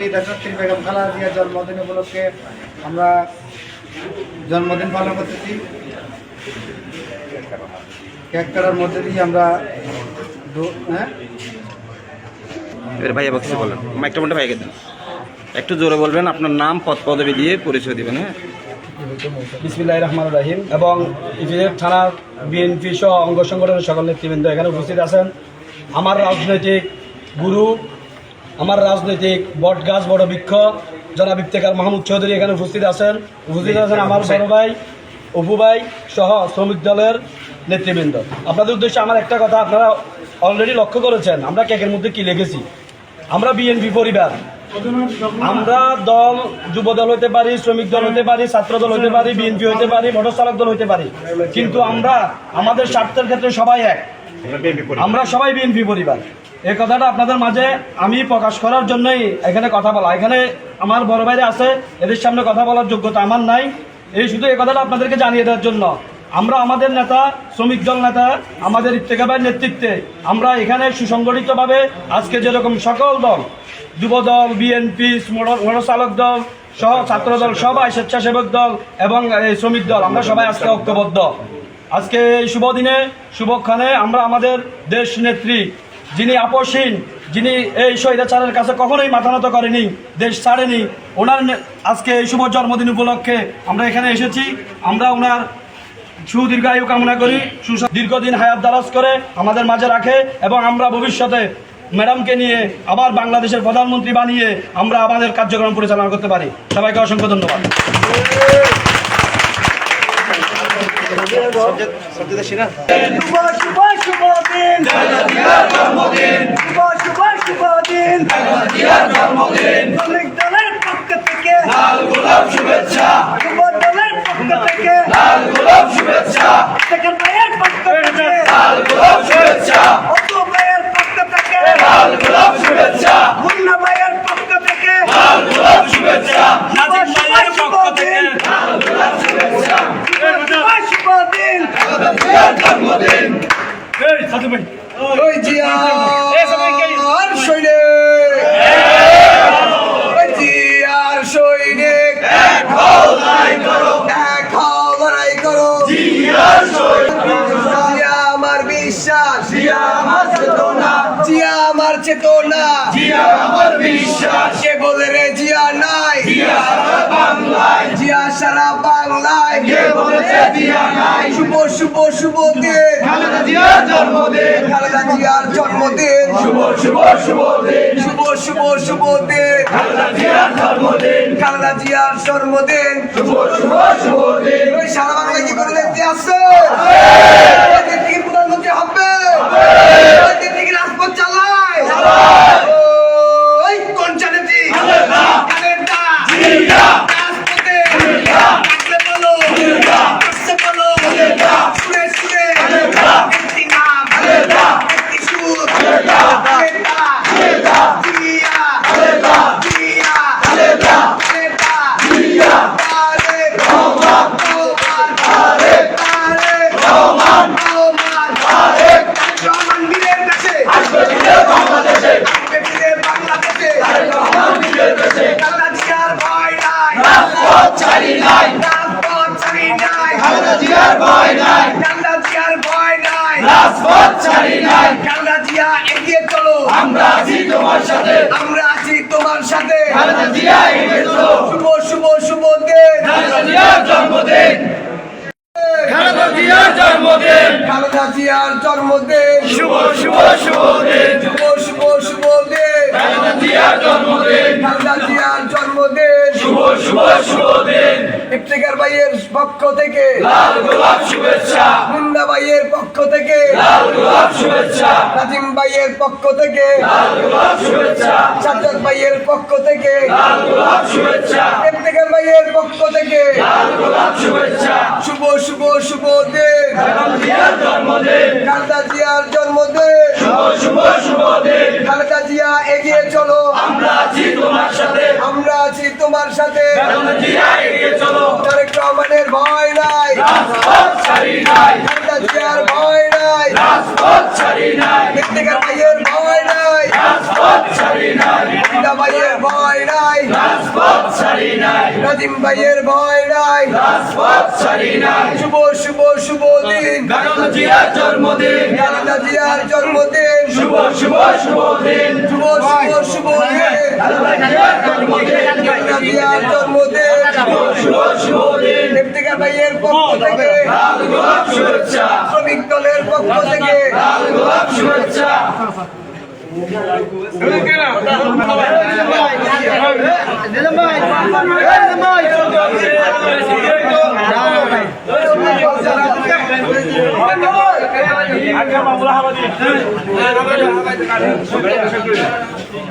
দেশত্রী বেগম জন্মদিন উপলক্ষে আমরা জন্মদিন পালন করতেছি। কেক কাটার মধ্যে দিয়ে আমরা হ্যাঁ? এবার ভাইয়া বক্সে বলেন। ভাইকে দেন। একটু জোরে বলবেন আপনার নাম পদ পদবি দিয়ে পরিচয় দিবেন হ্যাঁ? বিসমিল্লাহ রহমান রাহিম। এবং ইপিজেড থানার বিএনপি সহ অঙ্গ সংগঠনের সকল নেতৃবৃন্দ এখানে উপস্থিত আছেন। আমার রাজনৈতিক গুরু আমার রাজনৈতিক বট গাছ বড় বৃক্ষ জনাব ইফতেকার মাহমুদ চৌধুরী এখানে উপস্থিত আছেন। উপস্থিত আছেন আমার বড় ভাই অপু ভাই সহ শ্রমিক দলের নেতৃবৃন্দ। আপনাদের উদ্দেশ্যে আমার একটা কথা আপনারা অলরেডি লক্ষ্য করেছেন। আমরা কেকের মধ্যে কি লিখেছি আমরা বিএনপি পরিবার। আমরা দল যুব দল হতে পারি শ্রমিক দল হতে পারি ছাত্র দল হতে পারি বিএনপি হতে পারি মোটর চালক দল হতে পারি। কিন্তু আমরা আমাদের স্বার্থের ক্ষেত্রে সবাই এক। আমরা সবাই বিএনপি পরিবার। এই কথাটা আপনাদের মাঝে আমি প্রকাশ করার জন্যই এখানে কথা বলা। এখানে আমার বড় ভাইরা আছে, এদের সামনে কথা বলার যোগ্যতা আমার নাই। এই শুধু এই কথাটা আপনাদেরকে জানিয়ে দেওয়ার জন্য। আমরা আমাদের নেতা, শ্রমিক দল নেতা, আমাদের ইত্তেকাবের নেতৃত্বে আমরা এখানে সুসংগঠিতভাবে আজকে যেরকম সকল দল যুব দল বিএনপি মোটর চালক দল, সহ ছাত্র দল সবাই স্বেচ্ছাসেবক দল এবং এই শ্রমিক দল, আমরা সবাই আজকে ঐক্যবদ্ধ। আজকে এই শুভ দিনে শুভক্ষণে আমরা আমাদের দেশ নেত্রী যিনি আপসীন যিনি এই স্বৈরাচারের কাছে কখনোই মাথা নত করেনি দেশ ছাড়েনি ওনার আজকে এই শুভ জন্মদিন উপলক্ষে আমরা এখানে এসেছি। আমরা ওনার সুদীর্ঘায়ু কামনা করি দীর্ঘদিন হায়াত দারাজ করে আমাদের মাঝে রাখে এবং আমরা ভবিষ্যতে ম্যাডামকে নিয়ে আবার বাংলাদেশের প্রধানমন্ত্রী বানিয়ে আমরা আমাদের কার্যক্রম পরিচালনা করতে পারি। সবাইকে অসংখ্য ধন্যবাদ। শুভ শুভ শুভ দিন শুভ শুভ শুভ দিন শ্রমিক দলের পক্ষ থেকে শুভেচ্ছা যুব দলের পক্ষ থেকে লাল গোলাপ শুভেচ্ছা সেকেন্ড ভাইয়ের পক্ষ থেকে লাল গোলাপ শুভেচ্ছা অতু ভাইয়ের পক্ষ থেকে লাল গোলাপ শুভেচ্ছা মুন্না ভাইয়ের পক্ষ থেকে লাল গোলাপ শুভেচ্ছা শুভ শুভ শুভ দিন শুভ শুভ দিন জিয়ার জন্মদিন ওই জিয়ার সৈনিক ওই জিয়ার সৈনিক এক হও লড়াই করো এক হও লড়াই করো জিয়ার সৈনিক জিয়া আমার বিশ্বাস জিয়া আমার চেতনা জিয়া আমার চেতনা জিয়া আমার বিশ্বাস। কে বলে রে জিয়া নাই? জিয়া সারা বাংলায়। জিয়া সারা বাংলায়। কে বলেছে জিয়া নাই? শুভ শুভ শুভ দিন। খালেদা জিয়ার জন্মদিন। খালেদা জিয়ার জন্মদিন। শুভ শুভ শুভ দিন। শুভ শুভ শুভ দিন। খালেদা জিয়ার জন্মদিন। খালেদা জিয়ার জন্মদিন। শুভ শুভ শুভ দিন। ওই সারা বাংলায় কি করে দেখতে আসছে? প্রধানমন্ত্রী হবে? রাজপথ চালায়? ওই কোন চানেত্রী খালেদা। খালেদা। জিয়া। রাজপথে জিয়া। থাকলে বলো জিয়া। কাছে বলো খালেদা। সুরে সুরে খালেদা। একটি নাম খালেদা। একটি সুর খালেদা। খালেদা। খালেদা। জিয়া। খালেদা। জিয়া। খালেদা। খালেদা। জিয়া। তারেক রহমান। রহমান। তারেক তারেক রহমান। রহমান। তারেক রহমান বীরের কাছে আসবে ফিরে বাংলাদেশে আসবে ফিরে বাংলাদেশে তারেক রহমান নিজের দেশে খালেদা জিয়ার ভয় নাই রাজপথ ছাড়ি নাই রাজপথ ছাড়ি নাই খালেদা জিয়ার ভয় নাই। খালেদা জিয়ার ভয় নাই। রাজপথ ছাড়ি নাই। খালেদা জিয়া এগিয়ে চলো। আমরা আছি তোমার সাথে। আমরা আছি তোমার সাথে। খালেদা জিয়া এগিয়ে চলো। শুভ শুভ শুভ দিন। খালেদা জিয়ার জন্মদিন। খালেদা জিয়ার জন্মদিন। খালেদা জিয়ার জন্মদিন। শুভ শুভ শুভ দিন। শুভ শুভ শুভ দিন। খালেদা জিয়ার জন্মদিন। লাল গোলাপ শুভেচ্ছা। মুন্ডা ভাইয়ের পক্ষ থেকে। লাল গোলাপ শুভেচ্ছা। নাজিম ভাইয়ের পক্ষ থেকে। লাল গোলাপ শুভেচ্ছা। সাজ্জাদ ভাইয়ের পক্ষ থেকে। লাল গোলাপ শুভেচ্ছা। ইফতেখার ভাইয়ের পক্ষ থেকে। লাল গোলাপ শুভেচ্ছা। শুভ শুভ শুভ দিন। জন্মদিন। জিয়ার জন্মদিন। আছি তোমার সাথে। তারেক রহমানের ভয় নাই। রাজপথ ছাড়ি নাই। খালেদা জিয়ার ভয় নাই। রাজপথ ছাড়ি নাই। ইফতিকার ভাইয়ের ভয় নাই। রাজপথ ছাড়ি নাই। ভাইয়ের ভয় নাই। রাজপথ ছাড়ি নাই। নাজিম ভাইয়ের ভয় নাই। রাজপথ ছাড়ি নাই। শুভ শুভ শুভ দিন। জিয়ার জন্মদিন। জিয়ার জন্মদিন। শুভ শুভ শুভ দিন। শুভ শুভ শুভ দিন। খালেদা জিয়ার জন্মদিন। ইফতিকার ভাইয়ের পক্ষ থেকে শুভেচ্ছা শ্রমিক দলের পক্ষ থেকে। লাল গোলাপ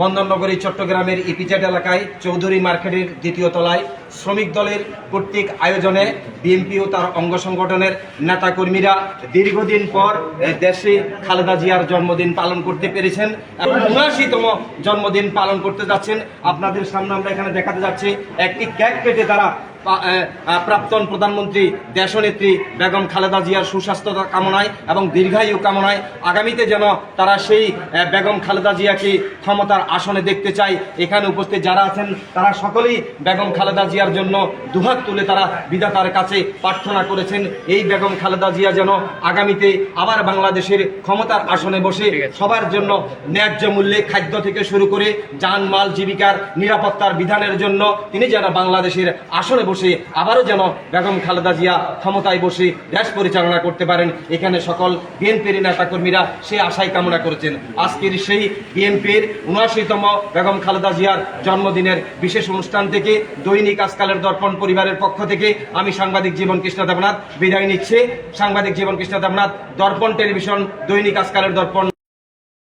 বন্দরনগরী, চট্টগ্রামের ইপিজেড এলাকায় চৌধুরী মার্কেটের দ্বিতীয় তলায় শ্রমিক দলের কর্তৃক আয়োজনে বিএনপি ও তার অঙ্গ সংগঠনের নেতাকর্মীরা দীর্ঘদিন পর দেশে খালেদা জিয়ার জন্মদিন পালন করতে পেরেছেন এবং উনআশিতম জন্মদিন পালন করতে যাচ্ছেন। আপনাদের সামনে আমরা এখানে দেখাতে যাচ্ছি, একটি ক্যাক কেটে তারা প্রাক্তন প্রধানমন্ত্রী দেশনেত্রী বেগম খালেদা জিয়ার সুস্বাস্থ্য কামনায় এবং দীর্ঘায়ু কামনায় আগামীতে যেন তারা সেই বেগম খালেদা জিয়াকে ক্ষমতার আসনে দেখতে চায় এখানে উপস্থিত যারা আছেন তারা সকলেই বেগম খালেদা জিয়ার জন্য দুহাত তুলে তারা বিধাতার কাছে প্রার্থনা করেছেন এই বেগম খালেদা জিয়া যেন আগামীতে আবার বাংলাদেশের ক্ষমতার আসনে বসে সবার জন্য ন্যায্য মূল্যে খাদ্য থেকে শুরু করে যানমাল জীবিকার নিরাপত্তার বিধানের জন্য তিনি যেন বাংলাদেশের আসনে বসে, আবারও যেন বেগম খালেদা জিয়া ক্ষমতায় বসে দেশ পরিচালনা করতে পারেন। এখানে সকল বিএনপির নেতাকর্মীরা সে আশাই কামনা করেছেন। আজকের সেই বিএনপির উনআশিতম বেগম খালেদা জিয়ার জন্মদিনের বিশেষ অনুষ্ঠান থেকে, দৈনিক আজকালের দর্পণ পরিবারের পক্ষ থেকে আমি সাংবাদিক জীবন কৃষ্ণ দেবনাথ বিদায় নিচ্ছে। সাংবাদিক জীবন কৃষ্ণ দেবনাথ, দর্পণ টেলিভিশন দৈনিক আজকালের দর্পণ।